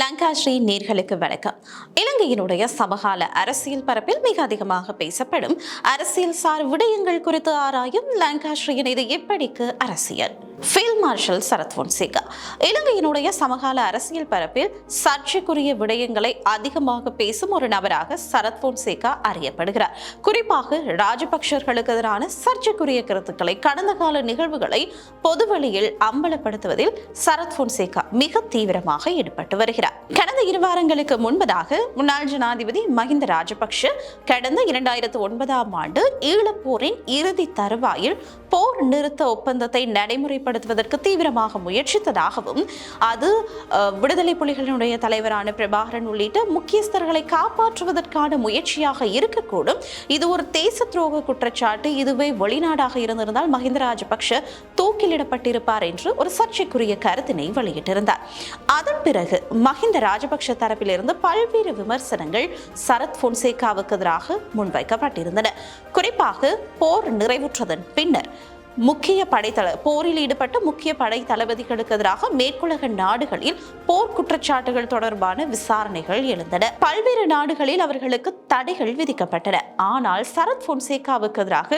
லங்காஸ்ரீ நேர்களுக்கு வணக்கம். இலங்கையினுடைய சமகால அரசியல் பரப்பில் மிக அதிகமாக பேசப்படும் அரசியல் சார் விடயங்கள் குறித்து ஆராயும் லங்காஸ்ரீயின் இது எப்படிக்கு அரசியல்? மார்ஷல் சரத் பொன்சேகா இலங்கையினுடைய சமகால அரசியல் பரப்பில் சர்ச்சைக்குரிய விடயங்களை அதிகமாக பேசும் ஒரு நபராக சரத் பொன்சேகா அறியப்படுகிறார். குறிப்பாக ராஜபக்சர்களுக்கு எதிரான சர்ச்சைக்குரிய கருத்துக்களை கடந்த கால நிகழ்வுகளை பொதுவெளியில் அம்பலப்படுத்துவதில் சரத் பொன்சேகா மிக தீவிரமாக ஈடுபட்டு வருகிறார். கடந்த இரு வாரங்களுக்கு முன்பதாக முன்னாள் ஜனாதிபதி மஹிந்த ராஜபக்ஷ கடந்த இரண்டாயிரத்து ஒன்பதாம் ஆண்டு ஈழப்போரின் இறுதி தருவாயில் போர் நிறுத்த ஒப்பந்தத்தை நடைமுறைப்படுத்துவதற்கு தீவிரமாக முயற்சித்ததாகவும் அது விடுதலை புலிகளினுடைய தலைவரான பிரபாகரன் உள்ளிட்ட முக்கியஸ்தர்களை காப்பாற்றுவதற்கான முயற்சியாக இருக்கக்கூடும். இது ஒரு தேச துரோக குற்றச்சாட்டு. இதுவே வெளிநாடாக இருந்திருந்தால் மஹிந்த ராஜபக்ஷ தூக்கிலிடப்பட்டிருப்பார் என்று ஒரு சர்ச்சைக்குரிய கருத்தினை வெளியிட்டிருந்தார். அதன் பிறகு மஹிந்த ராஜபக்ஷ தரப்பிலிருந்து பல்வேறு விமர்சனங்கள் சரத் பொன்சேகாவுக்கு எதிராக முன்வைக்கப்பட்டிருந்தன. குறிப்பாக போர் நிறைவுற்றதன் பின்னர் முக்கிய படைத்தள போரில் ஈடுபட்ட முக்கிய படை தளபதிகளுக்கு எதிராக மேற்குலக நாடுகளில் போர் குற்றச்சாட்டுகள் தொடர்பான விசாரணைகள் எழுந்தன. பல்வேறு நாடுகளில் அவர்களுக்கு தடைகள் விதிக்கப்பட்டன. ஆனால் சரத் பொன்சேகாவுக்கு எதிராக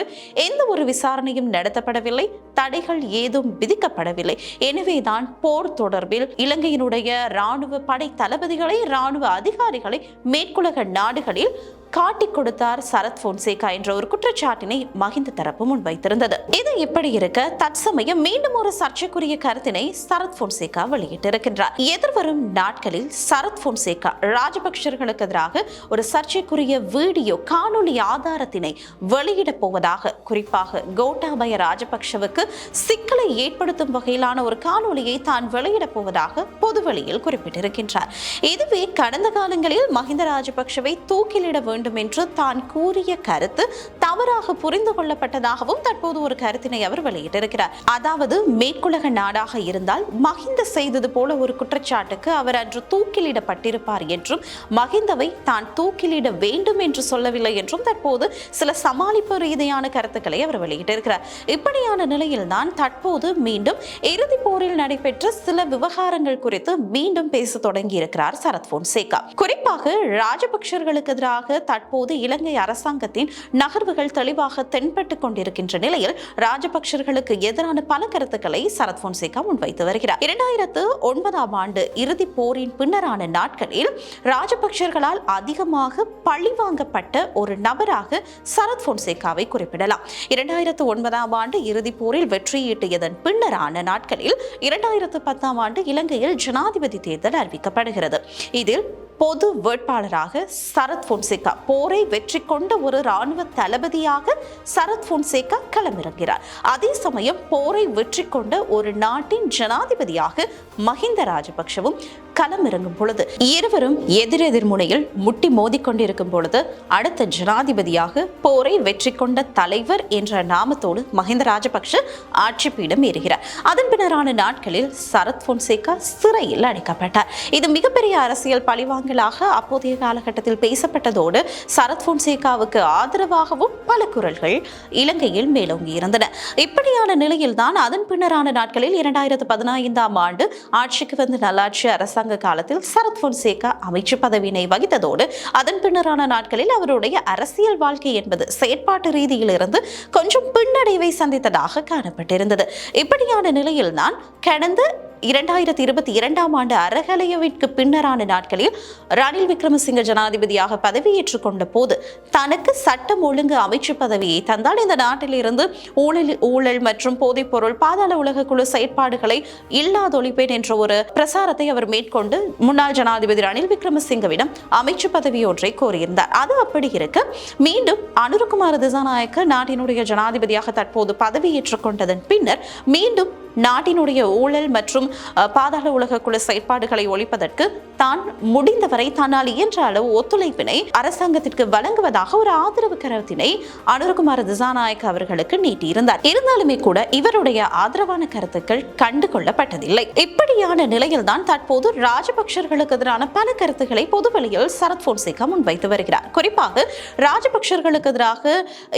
எந்த ஒரு விசாரணையும் நடத்தப்படவில்லை. தடைகள் ஏதும் விதிக்கப்படவில்லை. எனவேதான் போர் தொடர்பில் இலங்கையினுடைய ராணுவ படை தளபதிகளை ராணுவ அதிகாரிகளை மேற்குலக நாடுகளில் காட்டிக் கொடுத்தார் சரத் பொன்சேகா என்ற ஒரு குற்றச்சாட்டினை மகிந்த தரப்பு முன்வைத்திருந்தது. இது இப்படி இருக்க தற்சமயம் மீண்டும் ஒரு சர்ச்சைக்குரிய கருத்தினை சரத் பொன்சேகா வெளியிட்டிருக்கின்றார். எதிர்வரும் நாட்களில் சரத் போன்சேகா ராஜபக்சர்களுக்கு எதிராக ஒரு சர்ச்சைக்குரிய வீடியோ காணொலி ஆதாரத்தினை வெளியிடப் போவதாக குறிப்பாக கோட்டாபய ராஜபக்ஷவுக்கு சிக்கலை ஏற்படுத்தும் வகையிலான ஒரு காணொலியை தான் வெளியிடப் போவதாக பொதுவெளியில் குறிப்பிட்டிருக்கின்றார். இதுவே கடந்த காலங்களில் மஹிந்த ராஜபக்ஷவை தூக்கிலிட வேண்டும் என்று தான் கூறிய கருத்து தவறாக புரிந்து கொள்ளப்பட்டதாகவும் தற்போது ஒரு கருத்தினை அவர் வெளியிட்டிருக்கிறார். அதாவது மேற்குலக நாடாக இருந்தால் மஹிந்த செய்தது போல ஒரு குற்றச்சாட்டுக்கு அவர் அன்று தூக்கிலிடப்பட்டிருப்பார் என்றும் மஹிந்தவை தான் தூக்கிலிட வேண்டும் என்று சொல்லவில்லை என்றும் தற்போது சில சமாளிப்பு ரீதியான கருத்துக்களை அவர் வெளியிட்டிருக்கிறார். இப்படியான நிலையில்தான் தற்போது மீண்டும் இறுதிப் போரில் நடைபெற்ற சில விவகாரங்கள் குறித்து மீண்டும் பேச தொடங்கியிருக்கிறார் சரத் போன்சேகா. குறிப்பாக ராஜபக்சர்களுக்கு எதிராக தற்போது இலங்கை அரசாங்கத்தின் நகர்வுகள் தெளிவாக தென்பட்டு கொண்டிருக்கின்ற நிலையில் ராஜபக்சர்களுக்கு எதிரான பல கருத்துக்களை சரத் போன்சேகா முன்வைத்து வருகிறார். இரண்டாயிரத்து ஒன்பதாம் ஆண்டு இறுதி போரின் பின்னரான நாட்களில் ராஜபக்சர்களால் அதிகமாக பழிவாங்கப்பட்ட ஒரு நபராக சரத் போன்சேகாவை குறிப்பிடலாம். இரண்டாயிரத்து ஒன்பதாம் ஆண்டு இறுதி போரில் வெற்றியீட்டியதன் பின்னரான நாட்களில் இரண்டாயிரத்து பத்தாம் ஆண்டு இலங்கையில் ஜனாதிபதி தேர்தல் அறிவிக்கப்படுகிறது. இதில் பொது வேட்பாளராக சரத் பொன்சேகா. போரை வெற்றி கொண்ட ஒரு ராணுவ தளபதியாக சரத் பொன்சேகா களமிறங்கிறார். அதே சமயம் போரை வெற்றி கொண்ட ஒரு நாட்டின் ஜனாதிபதியாக மஹிந்த ராஜபக்ஷவும் களமிறங்கும் பொழுது இருவரும் எதிரெதிர் முனையில் முட்டி மோதிக்கொண்டிருக்கும் பொழுது அடுத்த ஜனாதிபதியாக போரை வெற்றி கொண்ட தலைவர் என்ற நாமத்தோடு மஹிந்த ராஜபக்ஷ ஆட்சி பீடம் ஏறுகிறார். அதன் பின்னரான நாட்களில் சரத் பொன்சேகா சிறையில் அடைக்கப்பட்டார். இது மிகப்பெரிய அரசியல் பழிவாங்க பழிவாங்கலாக அப்போதைய காலகட்டத்தில் பேசப்பட்டதோடு சரத் பொன்சேகாவுக்கு ஆதரவாகவும் பல குரல்கள் இலங்கையில் மேலோங்கி இருந்தன. இப்படியான நிலையில்தான் அதன் பின்னரான நாட்களில் இரண்டாயிரத்து பதினைந்தாம் ஆண்டு ஆட்சிக்கு வந்த நல்லாட்சி அரசாங்க காலத்தில் சரத் பொன்சேகா அமைச்சு பதவியினை வகித்ததோடு அதன் பின்னரான நாட்களில் அவருடைய அரசியல் வாழ்க்கை என்பது செயற்பாட்டு ரீதியிலிருந்து கொஞ்சம் பின்னடைவை சந்தித்ததாக காணப்பட்டிருந்தது. இப்படியான நிலையில்தான் கடந்த இரண்டாயிரத்தி இருபத்தி இரண்டாம் ஆண்டு அறகலையவிற்கு பின்னரான நாட்களில் ரணில் விக்ரமசிங்க ஜனாதிபதியாக பதவியேற்றுக் கொண்ட போது தனக்கு சட்டம் ஒழுங்கு அமைச்சு பதவியை தந்தால் இந்த நாட்டிலிருந்து ஊழல் ஊழல் மற்றும் போதைப்பொருள் பாதாள உலக குழு செயற்பாடுகளை இல்லாதொழிப்பேன் என்ற ஒரு பிரசாரத்தை அவர் மேற்கொண்டு முன்னாள் ஜனாதிபதி ரணில் விக்ரமசிங்கவிடம் அமைச்சு பதவி ஒன்றை கோரியிருந்தார். அது அப்படி இருக்க. மீண்டும் அனுருகுமார் திசாநாயக்க நாட்டினுடைய ஜனாதிபதியாக தற்போது பதவியேற்றுக் கொண்டதன் பின்னர் மீண்டும் நாட்டினுடைய ஊழல் மற்றும் பாதாள உலக குழு செயற்பாடுகளை ஒழிப்பதற்கு தான் முடிந்தவரை தன்னால் இயன்ற அளவு ஒத்துழைப்பினை அரசாங்கத்திற்கு வழங்குவதாக ஒரு ஆதரவு கருத்தினை அனுர்குமார் திசாநாயக் அவர்களுக்கு நீட்டியிருந்தார். இருந்தாலுமே கூட இவருடைய ஆதரவான கருத்துக்கள் கண்டு கொள்ளப்பட்டதில்லை இப்படியான நிலையில்தான் தற்போது ராஜபக்சர்களுக்கு எதிரான பல கருத்துக்களை பொதுவெளியில் சரத் போன்சேகா முன்வைத்து வருகிறார். குறிப்பாக ராஜபக்சர்களுக்கு எதிராக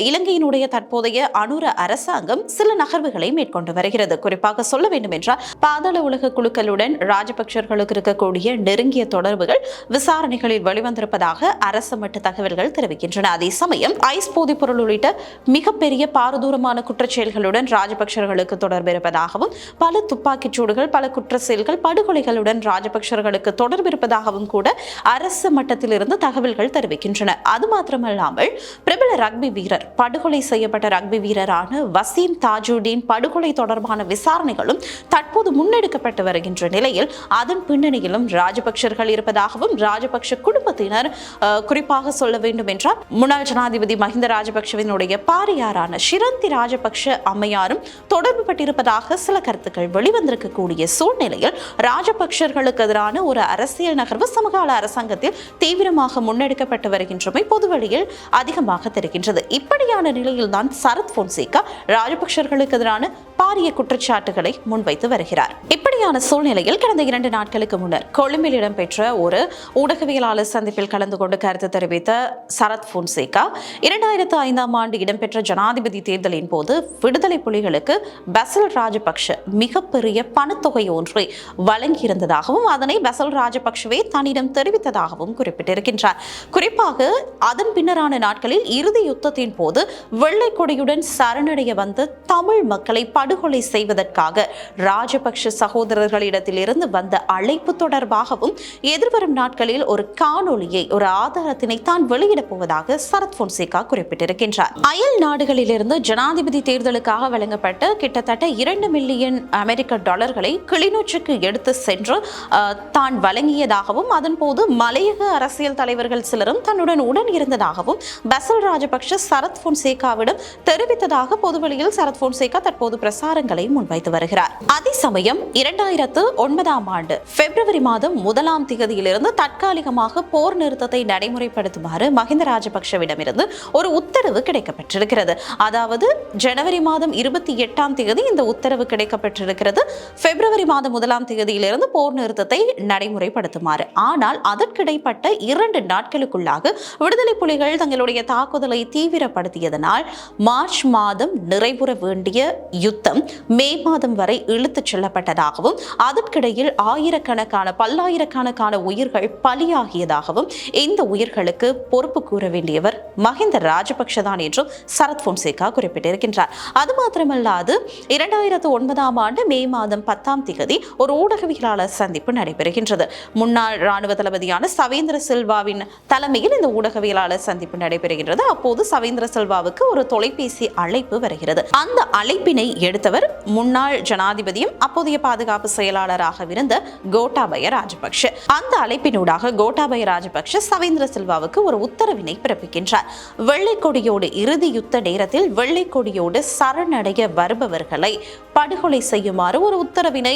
இலங்கையினுடைய தற்போதைய அனுர அரசாங்கம் சில நகர்வுகளை மேற்கொண்டு வருகிறது. குறிப்பாக குறிப்பாக சொல்ல வேண்டும் என்றால் பாதாள உலக குழுக்களுடன் ராஜபக்சர்களுக்கு இருக்கக்கூடிய நெருங்கிய தொடர்புகள் விசாரணைகளில் வெளிவந்திருப்பதாக அரசு மட்ட தகவல்கள் தெரிவிக்கின்றன. அதே சமயம் ஐஸ் போதைப் பொருள் உள்ளிட்ட மிகப்பெரிய பாரதூரமான குற்றச்செயல்களுடன் ராஜபக்சர்களுக்கு தொடர்பு இருப்பதாகவும் பல துப்பாக்கிச் சூடுகள் பல குற்ற செயல்கள் படுகொலைகளுடன் ராஜபக்சர்களுக்கு தொடர்பு இருப்பதாகவும் கூட அரசு மட்டத்திலிருந்து தகவல்கள் தெரிவிக்கின்றன. அது மாத்திரமல்லாமல் பிரபல ரக்பி வீரர் படுகொலை செய்யப்பட்ட ரக்பி வீரரான வசீம் தாஜுடீன் படுகொலை தொடர்பான விசாரணை விசாரணைகளும் தற்போது முன்னெடுக்கப்பட்டு வருகின்ற நிலையில் அதன் பின்னணியிலும் ராஜபக்சர்கள் இருப்பதாகவும் ராஜபக்ஷ குடும்பத்தினர் குறிப்பாக சொல்ல வேண்டும் என்றால் முன்னாள் ஜனாதிபதி மஹிந்த ராஜபக்ஷவினுடைய பாரியாரான ஷிரந்தி ராஜபக்ஷ அம்மையாரும் தொடர்பு பட்டிருப்பதாக சில கருத்துக்கள் வெளிவந்திருக்கக்கூடிய சூழ்நிலையில் ராஜபக்ஷர்களுக்கு எதிரான ஒரு அரசியல் நகர்வு சமகால அரசாங்கத்தில் தீவிரமாக முன்னெடுக்கப்பட்டு வருகின்றமை பொதுவெளியில் அதிகமாக தெரிகின்றது. இப்படியான நிலையில்தான் சரத் போன்சேகா ராஜபக்ஷர்களுக்கு எதிரான பாரிய குற்றச்சாட்டு குற்றச்சாட்டுகளை முன்வைத்து வருகிறார். இப்படியான சூழ்நிலையில் கடந்த இரண்டு நாட்களுக்கு முன்னர் கொழும்பில் இடம்பெற்ற ஒரு ஊடகவியலாளர் சந்திப்பில் கலந்து கொண்டு கருத்து தெரிவித்த சரத் போன்சேகா இரண்டாயிரத்து ஐந்தாம் ஆண்டு இடம்பெற்ற ஜனாதிபதி தேர்தலின் போது விடுதலை புலிகளுக்கு பசல் ராஜபக்ஷ மிகப்பெரிய பணத்தொகை ஒன்றை வழங்கியிருந்ததாகவும் அதனை பசல் ராஜபக்ஷவே தன்னிடம் தெரிவித்ததாகவும் குறிப்பிட்டிருக்கின்றார். குறிப்பாக அதன் பின்னரான நாட்களில் இறுதி யுத்தத்தின் போது வெள்ளை கொடியுடன் சரணடைய வந்து தமிழ் மக்களை படுகொலை செய்வதற்காக ராஜபக்ஷ சகோதரர்களிடத்திலிருந்து வந்த அழைப்பு தொடர்பாகவும் எதிர்வரும் நாட்களில் ஒரு காணொலியை ஒரு ஆதாரத்தினை தான் வெளியிடப் போவதாக சரத் பொன்சேகா குறிப்பிட்டிருக்கின்றார். அயல் நாடுகளிலிருந்து ஜனாதிபதி தேர்தலுக்காக வழங்கப்பட்ட கிட்டத்தட்ட இரண்டு மில்லியன் அமெரிக்க டாலர்களை கிளிநொச்சிக்கு எடுத்து சென்று தான் வழங்கியதாகவும் அதன்போது மலையக அரசியல் தலைவர்கள் சிலரும் தன்னுடன் உடன் இருந்ததாகவும் பசல் ராஜபக்ஷ சரத் பொன்சேகாவிடம் தெரிவித்ததாக பொதுவெளியில் சரத் பொன்சேகா தற்போது பிரசாரங்களை முன்வை முன்வைத்து வருகிறார். அதே சமயம் இரண்டாயிரத்து ஒன்பதாம் ஆண்டு பிப்ரவரி மாதம் முதலாம் திகதியிலிருந்து தற்காலிகமாக போர் நிறுத்தத்தை நடைமுறைப்படுத்துமாறு மஹிந்த ராஜபக்ஷவிடமிருந்து ஒரு உத்தரவு கிடைக்கப்பட்டிருக்கிறது. அதாவது ஜனவரி மாதம் இருபத்தி எட்டாம் தேதி இந்த உத்தரவு கிடைக்கப்பட்டிருக்கிறது. பிப்ரவரி மாதம் முதலாம் தேதியிலிருந்து போர் நிறுத்தத்தை நடைமுறைப்படுத்துமாறு. ஆனால் அதற்கிடைப்பட்ட இரண்டு நாட்களுக்குள்ளாக விடுதலை புலிகள் தங்களுடைய தாக்குதலை தீவிரப்படுத்தியதனால் மார்ச் மாதம் நிறைவுற வேண்டிய யுத்தம் மே மாதம் வரை இழுத்துச் செல்லப்பட்டதாகவும் அதற்கிடையில் ஆயிரக்கணக்கான பல்லாயிரக்கணக்கான உயிர்கள் பலியாகியதாகவும் இந்த உயிர்களுக்கு பொறுப்பு கூற வேண்டியவர் மஹிந்த ராஜபக்ஷ தான் என்றும் சரத் பொன்சேகா குறிப்பிட்டிருக்கின்றார். அது மாத்திரமல்லாது இரண்டாயிரத்து ஒன்பதாம் ஆண்டு மே மாதம் பத்தாம் திகதி ஒரு ஊடகவியலாளர் சந்திப்பு நடைபெறுகின்றது. முன்னாள் ராணுவ தளபதியான சவேந்திர சில்வாவின் தலைமையில் இந்த ஊடகவியலாளர் சந்திப்பு நடைபெறுகின்றது. அப்போது சவேந்திர சில்வாவுக்கு ஒரு தொலைபேசி அழைப்பு வருகிறது. அந்த அழைப்பினை எடுத்தவர் முன்னாள் ஜனாதிபதியும் அப்போதைய பாதுகாப்பு செயலாளராக இருந்த கோட்டாபய ராஜபக்ஷ. அந்த அழைப்பினூடாக கோட்டாபய ராஜபக்ஷ சவேந்திர சில்வாவுக்கு ஒரு உத்தரவினை பிறப்பிக்கின்றார். வெள்ளைக்கொடியோடு இறுதி யுத்த நேரத்தில் வெள்ளைக்கொடியோடு சரணடைய வருபவர்களை படுகொலை செய்யுமாறு ஒரு உத்தரவினை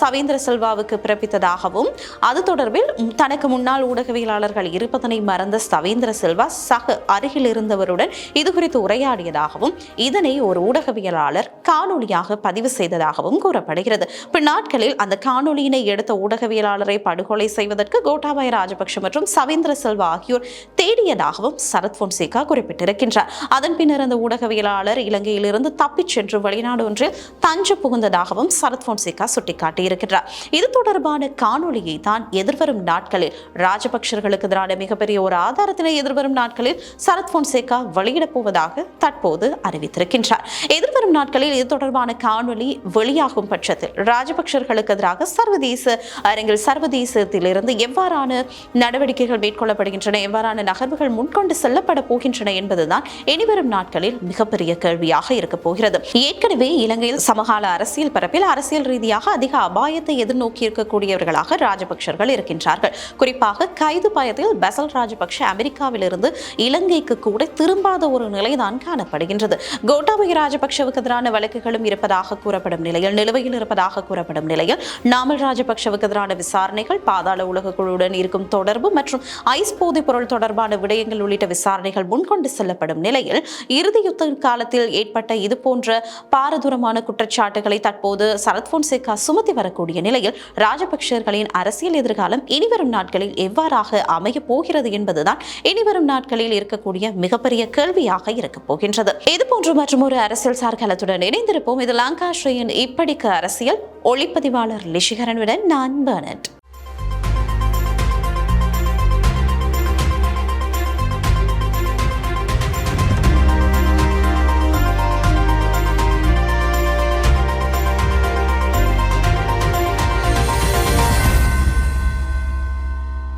சவேந்திர சில்வாவுக்கு பிறப்பித்ததாகவும் அது தொடர்பில் தனக்கு முன்னாள் ஊடகவியலாளர்கள் இருப்பதனை மறந்த சவேந்திர சில்வா சக அருகில் இருந்தவருடன் இது குறித்து உரையாடியதாகவும் இதனை ஒரு ஊடகவியலாளர் காணொலியாக பதிவு செய்ததாகவும் கூறப்படுகிறது. பின்னாட்களில் அந்த காணொலியினை எடுத்த ஊடகவியலாளரை படுகொலை செய்வதற்கு கோட்டாபய ராஜபக்ஷ மற்றும் சவேந்திர செல்வா ஆகியோர் தேடியதாகவும் சரத் பொன்சேகா குறிப்பிட்டிருக்கின்றார். அதன் பின்னர் அந்த ஊடகவியலாளர் இலங்கையிலிருந்து தப்பிச் சென்று வெளிநாடு ஒன்றில் தஞ்சு புகுந்ததாகவும் சரத் பொன்சேகா சுட்டிக்காட்டியிருக்கிறார் இது தொடர்பான காணொலியை தான் எதிர்வரும் நாட்களில் ராஜபக்சர்களுக்கு எதிரான மிகப்பெரிய ஒரு ஆதாரத்தினை எதிர்வரும் நாட்களில் சரத் பொன்சேகா வெளியிடப் போவதாக தற்போது அறிவித்திருக்கின்றார். எதிர்வரும் நாட்களில் இது தொடர்பான காணொலி காணொளி வெளியாகும் பட்சத்தில். ராஜபக்சர்களுக்கு எதிராக சர்வதேச அரங்கில் சர்வதேசத்திலிருந்து எவ்வாறான நடவடிக்கைகள் மேற்கொள்ளப்படுகின்றன எவ்வாறான நகர்வுகள் முன்கொண்டு செல்லப்பட போகின்றன என்பதுதான் இனிவரும் நாட்களில் மிகப்பெரிய கேள்வியாக இருக்க போகிறது. ஏற்கனவே இலங்கையில் சமகால அரசியல் பரப்பில் அரசியல் ரீதியாக அதிக அபாயத்தை எதிர்நோக்கி இருக்கக்கூடியவர்களாக ராஜபக்சர்கள் இருக்கின்றார்கள். குறிப்பாக கைது பயத்தில் பசல் ராஜபக்ஷ அமெரிக்காவிலிருந்து இலங்கைக்கு கூட திரும்பாத ஒரு நிலைதான் காணப்படுகின்றது. கோட்டாபய ராஜபக்ஷவுக்கு எதிரான வழக்குகளும் இருப்பதாக கூறப்படும் நிலையில் நிலுவையில் இருப்பதாக கூறப்படும் நிலையில் நாமல் ராஜபக்சவுக்கு எதிரான விசாரணைகள் பாதாள உலக குழுவுடன் இருக்கும் தொடர்பு மற்றும் ஐஸ் போதைப் பொருள் தொடர்பான விடயங்கள் உள்ளிட்ட விசாரணைகள் முன்கொண்டு செல்லப்படும் நிலையில் இறுதி யுத்த காலத்தில் ஏற்பட்ட இதுபோன்ற பாரதூரமான குற்றச்சாட்டுகளை தற்போது சரத் பொன்சேகா சுமத்தி வரக்கூடிய நிலையில் ராஜபக்சர்களின் அரசியல் எதிர்காலம் இனிவரும் நாட்களில் எவ்வாறாக அமையப் போகிறது என்பதுதான் இனிவரும் நாட்களில் இருக்கக்கூடிய மிகப்பெரிய கேள்வியாக இருக்கப் போகின்றது. இதுபோன்று மற்றும் ஒரு அரசியல் சார் களத்துடன் இணைந்திருப்போம். இது லாங்கா லங்காஸ்ரீயின் இப்படிக்கு அரசியல் ஒளிப்பதிவாளர் லிஷிகரனுடன் நான் பர்னட்